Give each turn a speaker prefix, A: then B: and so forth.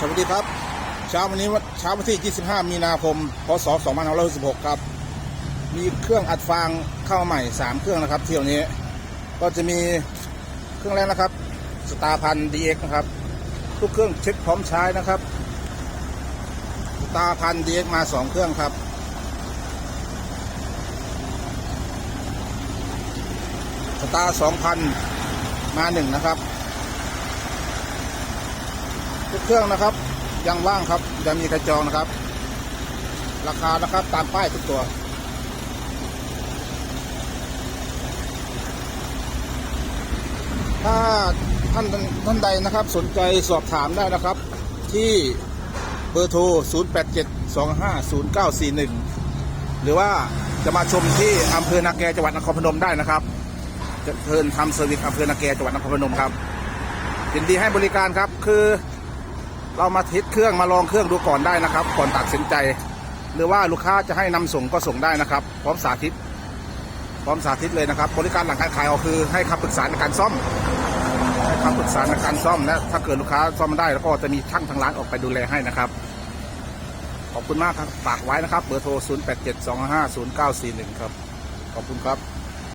A: สวัสดีครับ เช้าวันนี้วันเช้าวันที่ 25 มีนาคม พศ 2516ครับ มีเครื่องอัดฟางเข้ามาใหม่ 3 เครื่องนะครับ เที่ยวนี้ ก็จะมีเครื่องแรกนะครับ สตาร์พันดีเอ็กนะครับ ทุกเครื่องเช็คพร้อมใช้นะครับ สตาร์พันดีเอ็กมา 2 เครื่องครับ สตาร์2,000 มา 1 นะครับ ทุกเครื่องนะครับ ยังว่างครับยังมีกระจองนะครับ ราคานะครับตามป้ายทุกตัว ถ้าท่านท่านใดนะครับ สนใจสอบถามได้นะครับ ที่เบอร์โทร 0872509941 หรือว่าจะมาชมที่อำเภอนาแกจังหวัดนครพนมได้นะครับจะเชิญทำเซอร์วิสอำเภอนาแกจังหวัดนครพนมครับยินดีให้บริการครับคือ เรามาเทสเครื่องมาลองเครื่องดูก่อนได้นะครับ ก่อนตัดสินใจ หรือว่าลูกค้าจะให้นำส่งก็ส่งได้นะครับ พร้อมสาธิต พร้อมสาธิตเลยนะครับ บริการหลังการขายก็คือให้คำปรึกษาในการซ่อมให้คำปรึกษาในการซ่อมและถ้าเกิดลูกค้าซ่อมไม่ได้แล้วก็จะมีช่างทางร้านออกไปดูแลให้นะครับ ขอบคุณมากครับฝากไว้นะครับเบอร์โทร 0872509941 ครับ ขอบคุณครับ